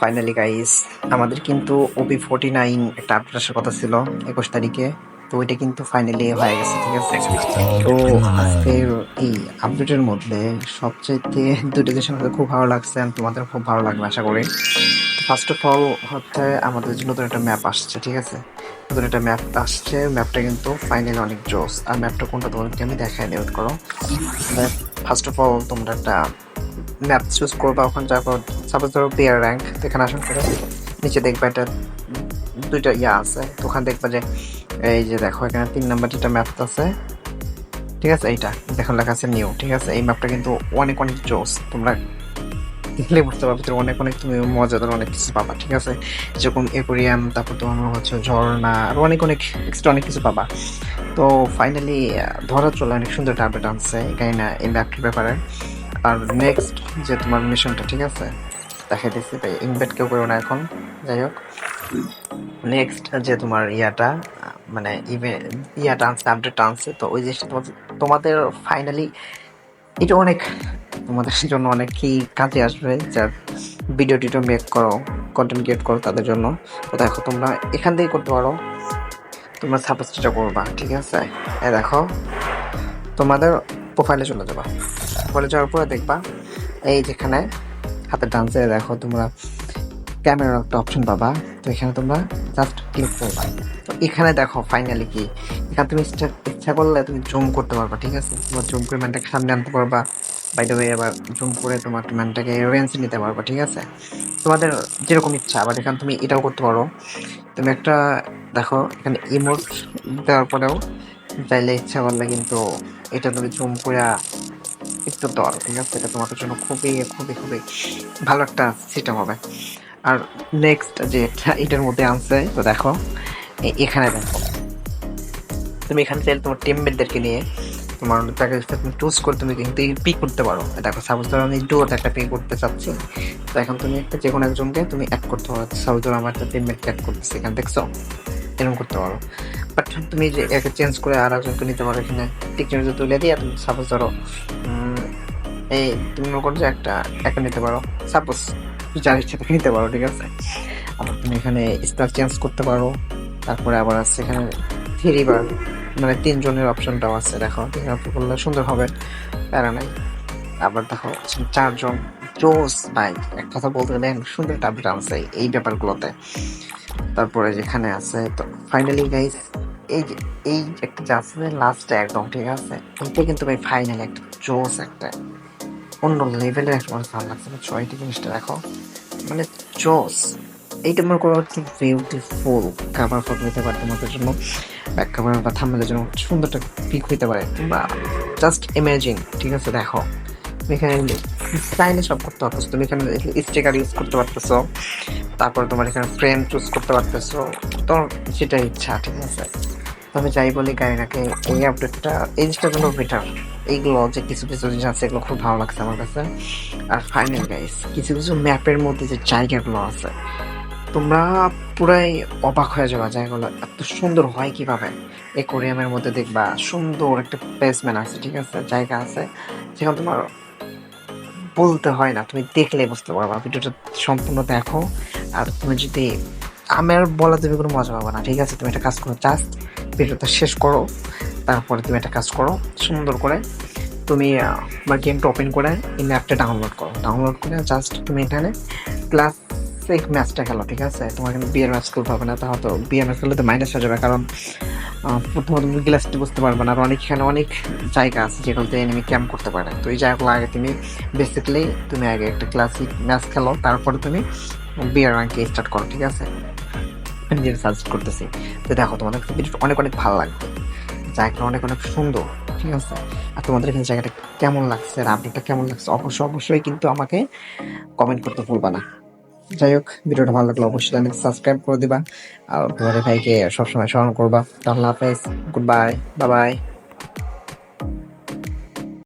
Finally guys আমাদের কিন্তু OP forty nine একটা আপডেট আসার কথা ছিল একুশ তারিখে। তো ওইটা কিন্তু ফাইনালি হয়ে গেছে ঠিক আছে? তো আজকের এই আপডেটের মধ্যে সবচাইতে দুটো জিনিস আমাদের খুব ভালো লাগছে তোমাদের খুব ভালো লাগবে আশা করি। ফার্স্ট অফ অল হচ্ছে আমাদের নতুন একটা ম্যাপ আসছে ঠিক আছে? নতুন একটা ম্যাপ আসছে ম্যাপটা কিন্তু ফাইনালি অনেক জোস। আর ম্যাপটা কোনটা তোমাদেরকে আমি দেখাই নিউট করো। ফার্স্ট অফ অল তোমরা একটা ম্যাপ চুজ করবা ওখানে তারপর সাপোজ ধরো প্লেয়ার র্যাঙ্ক এখানে আসার পরে নিচে দেখবা এটা দুইটা ইয়া আছে। তো ওখানে দেখবা যে, এই যে দেখো, এখানে তিন নাম্বার যেটা ম্যাপ আছে। ঠিক আছে? এইটা দেখো লেখা আছে নিউ ঠিক আছে? এই ম্যাপটা কিন্তু অনেক অনেক জোস। তোমরা দেখলে বুঝতে পারবে ভিতরে অনেক অনেক তুমি মজাদার অনেক কিছু পাবা, ঠিক আছে? যেরকম একুরিয়াম তারপর তোমার হচ্ছে ঝর্ণা, আর অনেক অনেক এক্সট্রা অনেক কিছু পাবা। তো ফাইনালি ধরা চলে, অনেক সুন্দর আপডেট আনছে, এখানে এই ম্যাপটির ব্যাপারে। আর নেক্সট যে তোমার মিশনটা ঠিক আছে? দেখাই দিচ্ছি তাই ইনভাইট কেউ করো না এখন। যাই হোক নেক্সট যে তোমার ইয়াটা মানে ইয়াটা আনছে আপডেট আনছে, তো ওই জিনিসটা তোমাদের তোমাদের ফাইনালি এটা অনেক, তোমাদের জন্য অনেক কি কাজে আসবে, যার ভিডিও টিডিও মেক করো কন্টেন্ট ক্রিয়েট করো তাদের জন্য। তো দেখো, তোমরা এখান থেকে করতে পারো। তোমরা সাপোজটা করবা, ঠিক আছে? এ দেখো, তোমাদের প্রোফাইলে চলে যাবা। প্রোফাইলে যাওয়ার পরে দেখবা, এই যেখানে হাতের ডান্সে দেখো তোমরা ক্যামেরার একটা অপশন পাবা। তো এখানে তোমরা জাস্ট ক্লিক করবা। তো এখানে দেখো ফাইনালি কি, এখানে তুমি ইচ্ছা করলে তুমি জুম করতে পারবা, ঠিক আছে? তোমার জুম করে ম্যানটাকে সামনে আনতে পারবা। বাই দ্য ওয়ে আবার জুম করে তোমার ম্যানটাকে রেঞ্জ নিতে পারবা, ঠিক আছে? তোমাদের যেরকম ইচ্ছা আবার এখানে তুমি এটাও করতে পারো। তুমি একটা, দেখো, এখানে ইমোট দেওয়ার পরেও চাইলে ইচ্ছা করলে কিন্তু এটা তুমি জুম করে একটু দর, ঠিক আছে? এটা তোমাদের জন্য খুবই খুবই খুবই ভালো একটা সিস্টেম হবে। আর নেক্সট যে এটার মধ্যে আনছে, তো দেখো এখানে দেখো। তুমি এখানে চাইলে তোমার টিমমেটদেরকে নিয়ে তোমার তাকে তুমি চুজ করে তুমি কিন্তু পিক করতে পারো। দেখো সাপোজ ধরো আমি ডুয়োতে একটা পিক করতে চাচ্ছি, তো এখন তুমি একটা যে কোনো একজনকে তুমি অ্যাড করতে পারো। সাপোজ ধরো আমার একটা টিমমেটকে অ্যাড করতেছি এখানে, দেখছ? এরকম করতে পারো। বাট তুমি যে একে চেঞ্জ করে আর একজনকে নিতে পারো এখানে টিকচার তুলে দিয়ে তুমি সাপোজ ধরো এই, তুমি মনে করো যে একটা একটা নিতে পারো। সাপোজ যার ইচ্ছা তাকে নিতে পারো, ঠিক আছে? আবার তুমি এখানে স্টার চেঞ্জ করতে পারো। তারপরে আবার আছে এখানে থ্রি বার মানে তিনজনের অপশনটাও আছে, দেখো আছে? করলে সুন্দর হবে, প্যারা নাই। আবার দেখো চারজন, জোস ভাই এক কথা বলতে গেলে সুন্দর একটা আপডেট এই ব্যাপারগুলোতে। তারপরে যেখানে আছে, তো ফাইনালি গাইস এই যে, এই একটা যা আছে লাস্টে একদম, ঠিক আছে? এইটা কিন্তু ভাই ফাইনাল একটা জোস একটা। অন্য লেভেলের একটা আমার ভালো লাগছে বুঝছ এইটা জিনিসটা দেখো। মানে জোস এইটা মনে করো কি বিউটিফুল কাভার ফটো নিতে পারে তোমাদের জন্য। ব্যাক কাভার বা থাম্বনেলের জন্য সুন্দর একটা পিক হইতে পারে। তোমরা জাস্ট ইমেজিং ঠিক আছে, দেখো। এখানে স্টাইলে সব করতে পারতেছো। তুমি এখানে স্টিকার ইউজ করতে পারতেছো। তারপর তোমার এখানে ফ্রেম চুজ করতে পারতেছো। তোমার যেটা ইচ্ছা, ঠিক আছে। তবে যাই বলি গাড়িটাকে এই আপডেটটা এই জিনিসটার জন্য বেটার এইগুলো যে কিছু কিছু জিনিস আছে, এগুলো খুব ভালো লাগছে আমার কাছে। আর ফাইনাল গাইস কিছু কিছু ম্যাপের মধ্যে যে জায়গাগুলো আছে, তোমরা পুরাই অবাক হয়ে যাওয়া জায়গাগুলো এত সুন্দর হয় কীভাবে। একুরিয়ামের মধ্যে দেখবা, সুন্দর একটা প্লেসমেন্ট আছে, ঠিক আছে? জায়গা আছে, যেখানে তোমার বলতে হয় না, তুমি দেখলে বুঝতে পারবা। ভিডিওটা সম্পূর্ণ দেখো। আর তুমি যদি আমার বলা তুমি কোনো মজা পাবো না, ঠিক আছে? তুমি একটা কাজ করো জাস্ট ভিডিওটা শেষ করো, তারপরে তুমি একটা কাজ করো, সুন্দর করে তুমি আমার গেমটা ওপেন করে এই ম্যাপটা ডাউনলোড করো। ডাউনলোড করে জাস্ট তুমি এখানে ক্লাসিক ম্যাচটা খেলো, ঠিক আছে? তোমার এখানে বিয়ার ম্যাচ খেলতে হবে না, তাহলে তো বিয়ার ম্যাচ খেললে তো মাইনাস হয়ে যাবে, কারণ প্রথমত তুমি গ্লাসটি বুঝতে পারবে না, আর অনেক এখানে অনেক জায়গা আছে যেগুলোতে এনিমি ক্যাম্প করতে পারে। তো এই জায়গাগুলো আগে তুমি বেসিক্যালি তুমি আগে একটা ক্লাসিক ম্যাচ খেলো, তারপরে তুমি বিয়ার র্যাঙ্কে স্টার্ট করো, ঠিক আছে? যেটা সাজেস্ট করতেছি। তো দেখো, তোমাদের ভিডিওটা অনেক অনেক ভালো লাগবে। জায়গাটা অনেক অনেক সুন্দর, ঠিক আছে? আর তোমাদের এখানে জায়গাটা কেমন লাগছে আর আপডেটটা কেমন লাগছে? অবশ্যই অবশ্যই কিন্তু আমাকে কমেন্ট করতে ভুলবা না। যাই হোক, ভিডিওটা ভালো লাগল অবশ্যই চ্যানেল সাবস্ক্রাইব করে দিবা। আর তোমাদের ভাইকে সবসময় স্মরণ করবা। তাহলে হাফেজ গুড বাই বাই